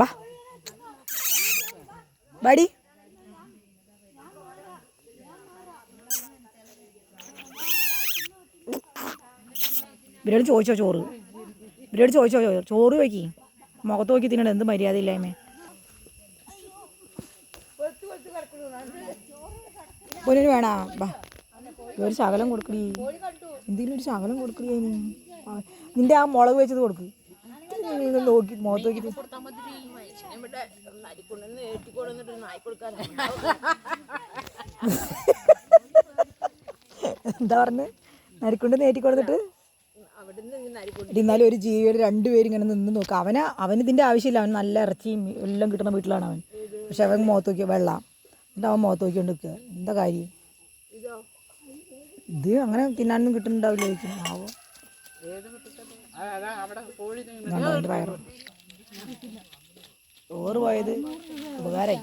ബാ. ബാടി. ഇവരോട് ചോദിച്ചോ ചോറ്? ഇവരോട് ചോദിച്ചോ ചോറ് ചോറ് ചോദിക്കി. മുഖത്ത് നോക്കി തിന്നണ്ട എന്ത് മര്യാദ ഇല്ലായ്മ പൊന്നിന് വേണാ. ബാ. ഒരു ശകലം കൊടുക്കടി. എന്തെങ്കിലും ഒരു ശകലം ആ, നിന്റെ ആ മുളക് വെച്ചത് കൊടുക്ക്. നോക്കി മുഖത്ത് നോക്കി എന്താ പറഞ്ഞ്? നരിക്കൊണ്ട് നേറ്റി കൊടുത്തിട്ട്? എന്നാലും ഒരു ജീവിയുടെ രണ്ടുപേരും ഇങ്ങനെ നിന്ന് നോക്കുക അവന് അവന് ഇതിന്റെ ആവശ്യമില്ല. അവൻ നല്ല ഇറച്ചിയും എല്ലാം കിട്ടുന്ന വീട്ടിലാണ് അവൻ. പക്ഷെ അവൻ മുഖത്ത് നോക്കിയ വെള്ളം. എന്നിട്ട് അവൻ മുഖത്ത് നോക്കിക്കൊണ്ട് നിൽക്കുക എന്താ കാര്യം? ഇതോ അങ്ങനെ തിന്നാനൊന്നും കിട്ടുന്നുണ്ടാവില്ല ചോദിക്കും. ചോറ് പോയത്. ഉപകാരമായി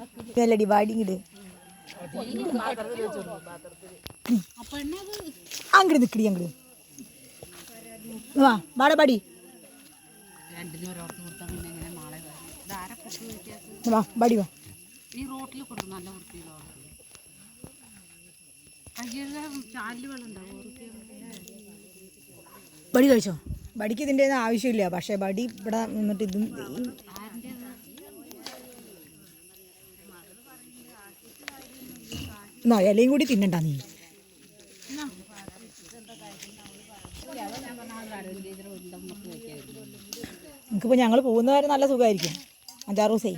അല്ല ഡിവൈഡിങ് ഇങ്ങട് പാത്രത്തിൽ വെച്ചോളൂ പാത്രത്തിൽ അങ്ങട് നിക്കടി അങ്ങട്. വാ പാടി. വാ പാടി വാ. ഈ റോട്ടിൽ കൊണ്ട് നല്ല വൃത്തിയിലോ ബടി കഴിച്ചോ? ബടിക്ക് ഇതിന്റെ ആവശ്യമില്ല. പക്ഷേ ബടി ഇവിടെ നിന്നിട്ട് ഇതും എന്നാ ഇലയും കൂടി തിന്നണ്ട നീ? നിങ്ങൾക്കിപ്പോൾ ഞങ്ങൾ പോകുന്ന വരെ നല്ല സുഖമായിരിക്കും അഞ്ചാറ് ദിവസമേ